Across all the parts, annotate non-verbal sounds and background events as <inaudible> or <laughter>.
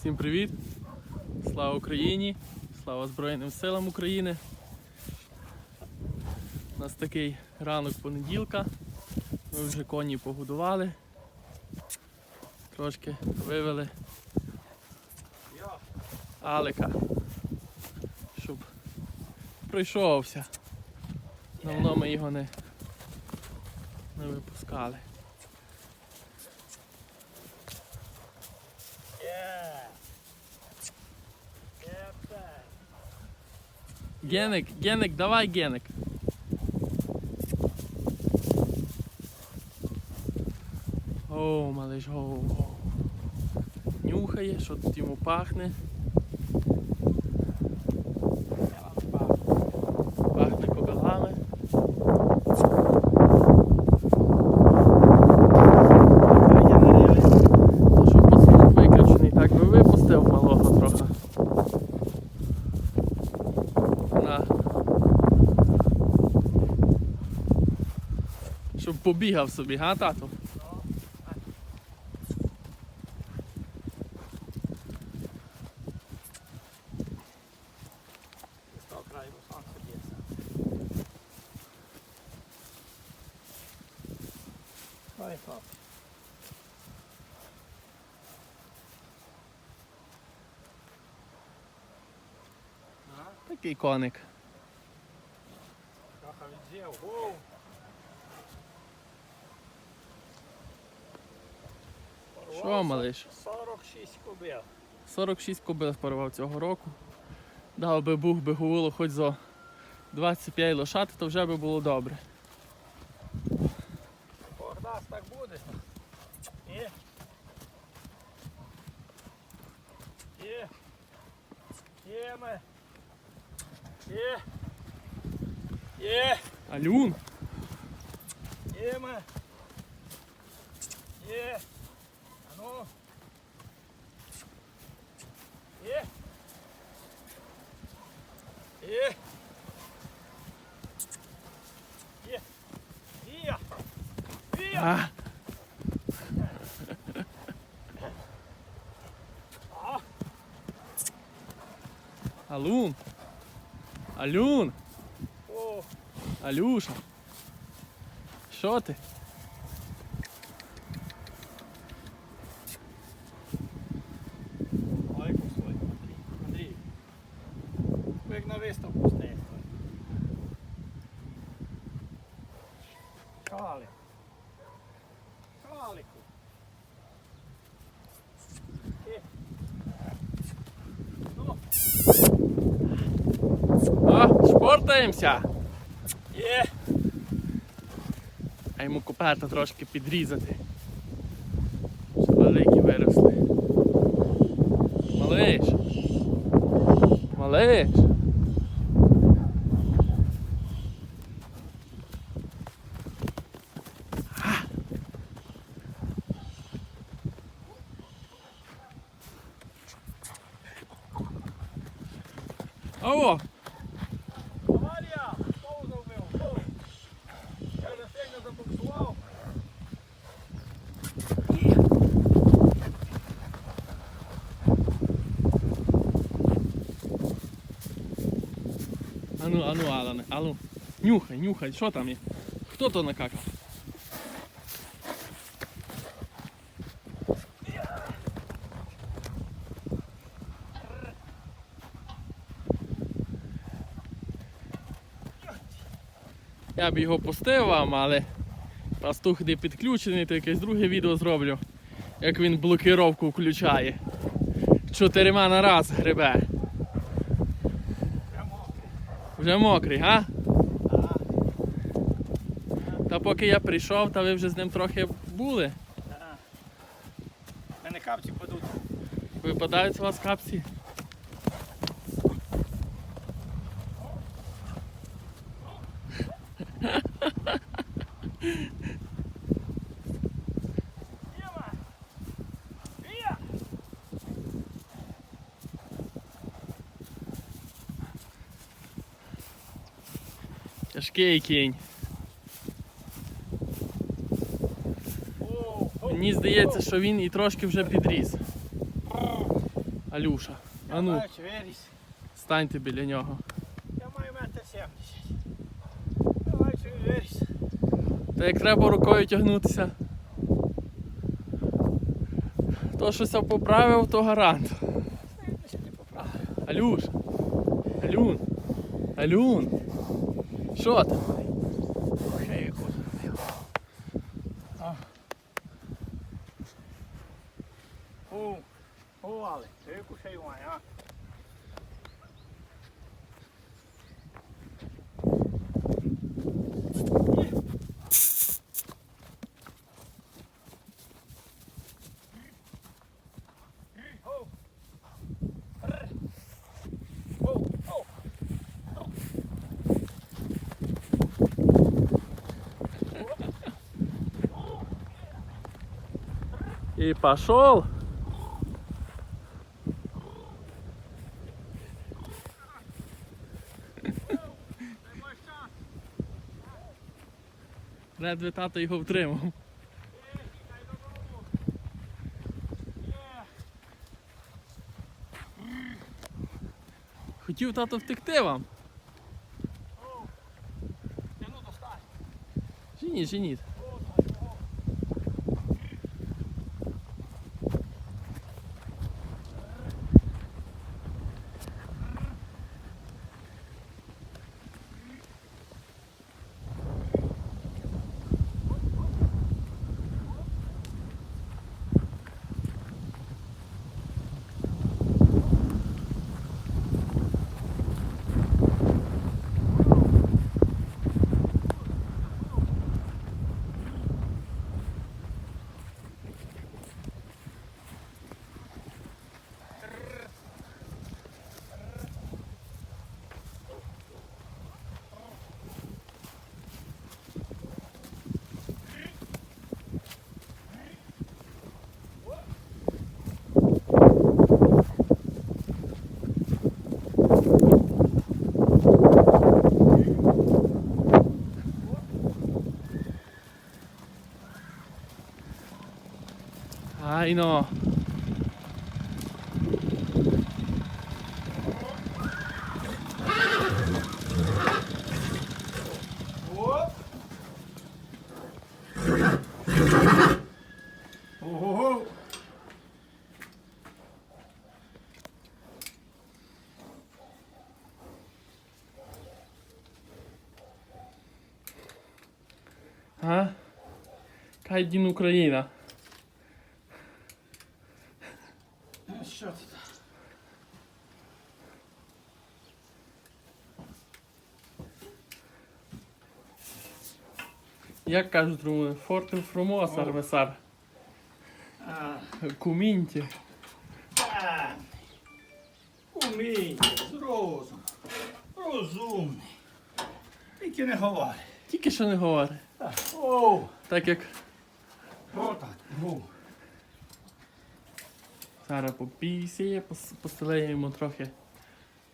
Всім привіт! Слава Україні! Слава Збройним силам України! У нас такий ранок понеділка. Ми вже коні погодували. Трошки вивели Алика, щоб пройшовся. Давно ми його не, не випускали. Геник, Геник, давай Геник. О, малиш, о, о. Нюхає, що тут йому. Пахне кобилами. То що посилок виключений, так би випустив малого трохи. На. Щоб побігав собі, га, тату? Такий коник. Віджив. Воу. Що, малиш? 46 кубів. 46 кобил порвав цього року. Дав би бух би гуло хоч за 25 лошад, то вже би було добре. Богдас так буде. Є. Є. Є ми. Є. Є. Алюн! Є ми. Є. Ану. Є. Є. Є. Є. Є. А. Алун! Алюн! Алюша! Що ти? А, шпортаємося! є. А йому копета трошки підрізати. Щоб великі виросли. Малиш! Малиш! О! Аварія! Пауза вбив. О. Я вже сильно забуксував. Ану, Алане, ану. Нюхай, нюхай, що там є? Хто то накакав? Я б його пустив вам, але пастух не підключений, то якесь друге відео зроблю, як він блокировку включає. Чотирима на раз грибе. Вже мокрий, га? Та поки я прийшов, та ви вже з ним трохи були. Ага. Мене капці падуть. Випадають у вас капці. Тяжкий кінь. Мені здається, що він і трошки вже підріс. Алюша, а ну, станьте біля нього. Я маю метр сімдесят. Я бачу, виріс. Та як треба рукою тягнутися. То щось я поправив, то гарант. Алюш. Алюн. Алюн. Що там? Шею яку зробив. А. О, о, але, ти яку шею має, а? О. Р. О, о. И пошел. Ледве тато його втримав. Хотів тато втекти вам. Женіть, женіть. Ай но. Оп. Ого. А? Кай Дін Україна. Як кажуть румуни, фортем фромос, О. армесар. А, Кумінті. з розумом. Розумний. Тільки не говори. Тільки що не говори. Так. О, Так як отак. Зараз попісіє, пос- постелеє йому трохи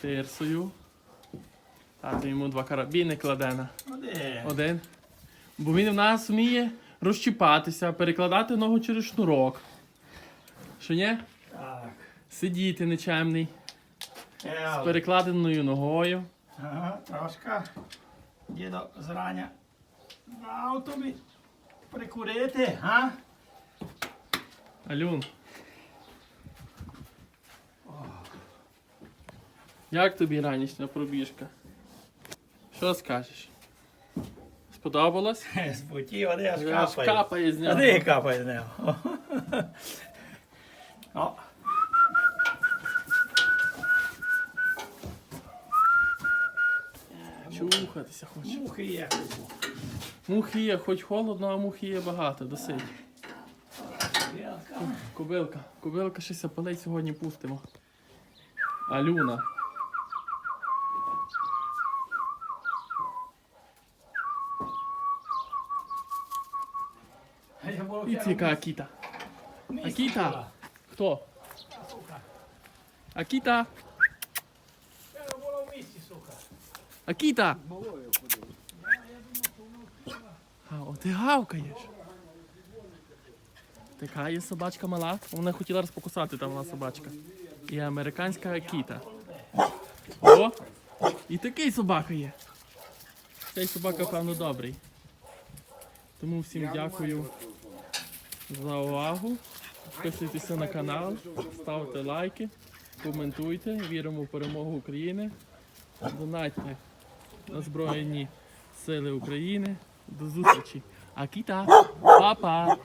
тирсою. Тато йому два карабіни кладе на Один. один. Бо він в нас вміє розчіпатися, перекладати ногу через шнурок. Що ні? Так. Сидіти нечемний, з перекладеною ногою. Ага, трошки. Дідо зрання дав тобі прикурити, а? Алюн. Як тобі ранішня пробіжка? Що скажеш? Сподобалось? З путі води аж Аж капає. капає з нього. Води капає з нього. <laughs> О. Чухатися хоче. Мухи є. Мухи є, хоч холодно, а мухи є багато, досить. Кобилка. Кобилка ще сапалей сьогодні пустимо. Алюна. Я було І Акіта. Акіта. Хто? Акіта! Акіта! А, о, ти гавкаєш. Така є собачка мала. Вона хотіла розпокусати там мала собачка. І американська кіта. О! І такий собака є. Цей собака, певно, добрий. Тому всім дякую за увагу. Підписуйтеся на канал, ставте лайки, коментуйте, віримо в перемогу України. Донатьте на Збройні Сили України. До зустрічі. Акіта, папа!